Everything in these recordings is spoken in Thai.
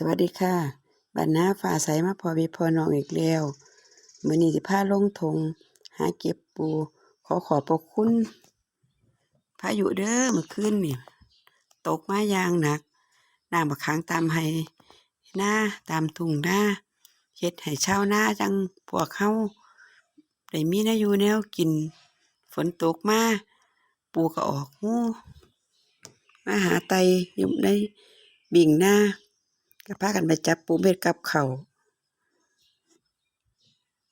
สวัสดีค่ะบ้านนาฟ้าใสมาพอพี่พอน้องอีกแล้วมื้อนี้สิพาลงทงหาเก็บปู ขอขอบพระคุณพายุเด้อเมื่อคืนนี่ตกมาอย่างหนักน้ำบักค้างตามไห้หน้าตามทุ่งหน้าเฮ็ดให้ชาวนาจังพวกเฮาได้มีนวอยู่แนวกิน ฝนตกมาปูก็ออกหูมาหาไตอยู่ในบิ่งหน้า ก็พากันไปจับปูเม็ดกับเขา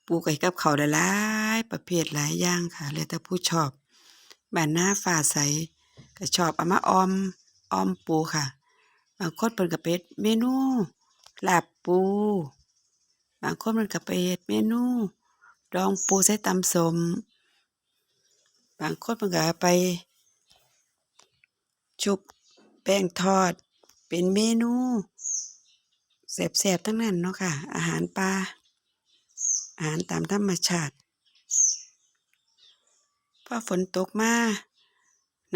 ปูไก่กับเขาหลายประเภทหลายอย่างค่ะแล้วแต่ผู้ชอบบ้านหน้าฝ่าใสก็ชอบเอามาออมออมปูค่ะบางคนเพิ่นก็เป็ดเมนูลาบปูบางคนมันก็เป็ดเมนู ดองปูใส่ตำสมบางคนมันก็ไป ชุบแป้งทอดเป็นเมนู แซ่บๆทั้งนั้นเนาะค่ะ อาหารป่าอาหารตามธรรมชาติพอฝนตกมา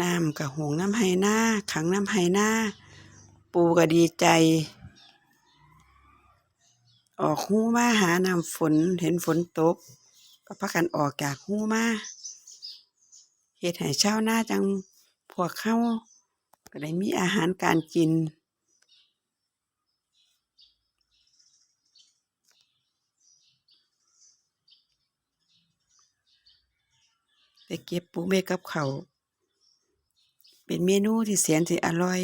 น้ำก็หงน้ำไหหน้าขังน้ำไหหน้า ปูก็ดีใจ ออกหูมาหาน้ำฝนเห็นฝนตกก็พากันออกจากหูมาเฮ็ดให้ชาวนาจังพวกเข้าก็ได้มีอาหารการกิน เก็บปูเมฆกับเขาเป็นเมนูที่แสนที่อร่อย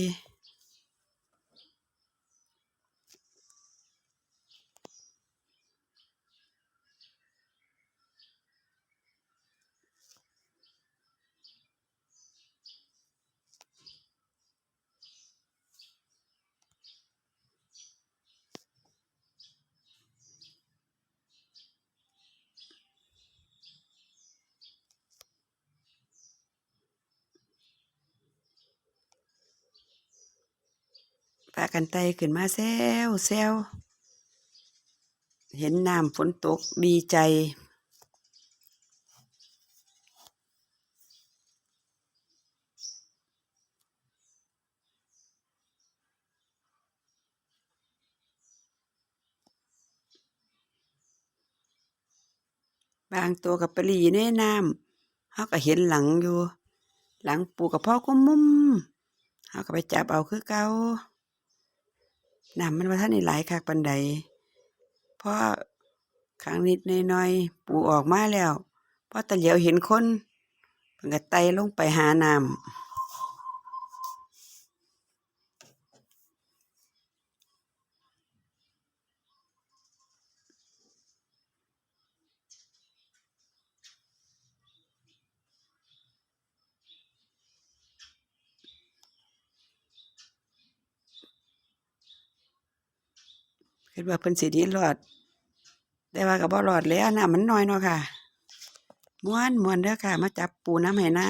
ากันไต่ขึ้นมาแซวแซวเห็นน้ำฝนตกดีใจบางตัวกับปลีอยู่ในน้ำเขาก็เห็นหลังอยู่ หลังปูกับพ่อก็มุมเขาก็ไปจับเอาคือเก่า น้ำมันว่าท่านในหลายคักปันใดเพราะครั้งนิดน้อยๆปูออกมาแล้วพอตะเหลียวเห็นคนเพิ่นก็ไตลงไปหาน้ำ คิดว่าเพิ่นสิดีรอด แต่ว่าก็บ่รอดแล้วน้ำมันน้อยเนาะค่ะม้วนม้วนเด้อค่ะ มาจับปูน้ำให้นะ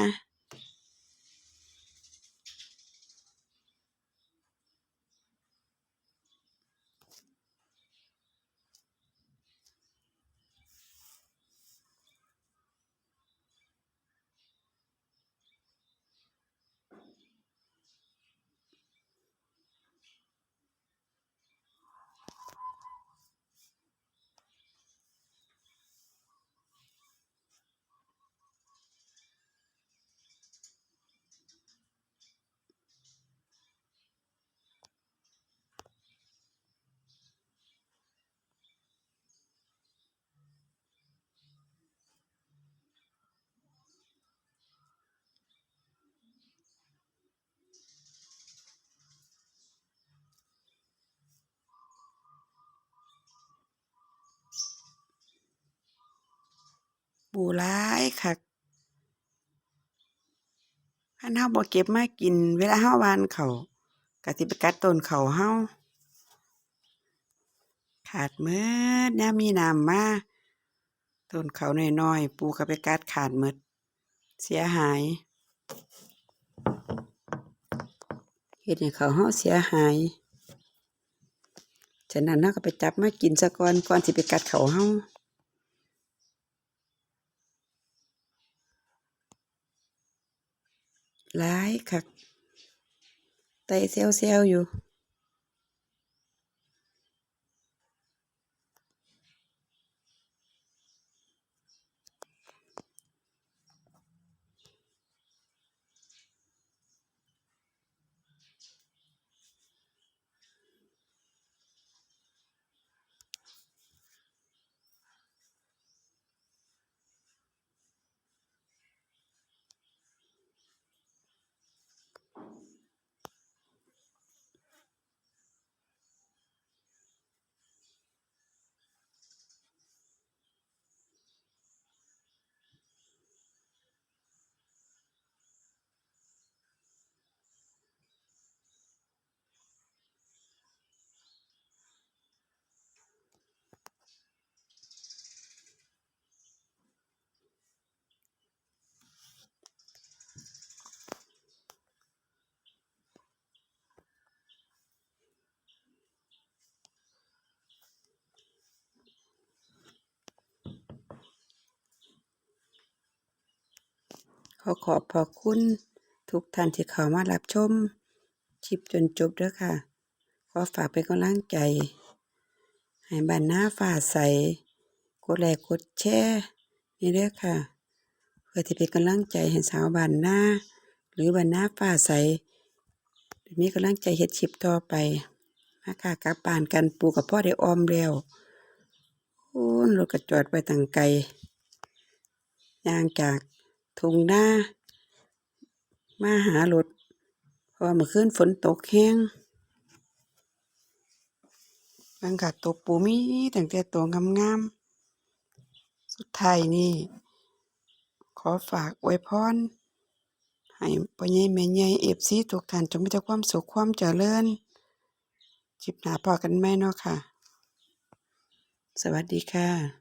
ปูหลายคักคันเฮาบ่เก็บมากิน เวลาเฮาหว่านเขาก็สิไปกัดต้นเขาเฮาขาดหมดยามมีน้ำมาต้นเขาน้อยๆ ปูก็ไปกัดขาดหมดเสียหายเฮ็ดให้ข้าเฮาเสียหายฉะนั้นเราก็ไปจับมากินซะก่อนก่อนสิไปกัดข้าเฮา หลายคักไตเซลเซลอยู่ อขอบพระคุณทุกท่านที่เข้ามารับชมคลิปจนจบด้อค่ะ ขอฝากเป็นกำลังใจ ให้บ้านนาฟ้าใส กดไลค์กดแชร์นี่เด้อค่ะ เพื่อที่เป็นกำลังใจให้สาวบ้านนาหรือบ้านนาฟ้าใส มีกำลังใจเฮ็ดคลิปต่อไปมาค่ะกลับบ้านกันปู่กับพ่อได้ออมแล้วโอ้นรถก็จอดไว้ตั้งไกลย่างจาก ทุ่งนามาหารถเพราะว่าเมื่อคืนฝนตกแห้งบางค่ะตัวปูมีตั้งแต่ตัวงามๆ สุดท้ายนี่ ขอฝากอวยพรให้พ่อใหญ่แม่ใหญ่ FC ทุกท่านจงมีแต่ความสุขความเจริญคลิปหนาพอกันใหม่เนาะค่ะ สวัสดีค่ะ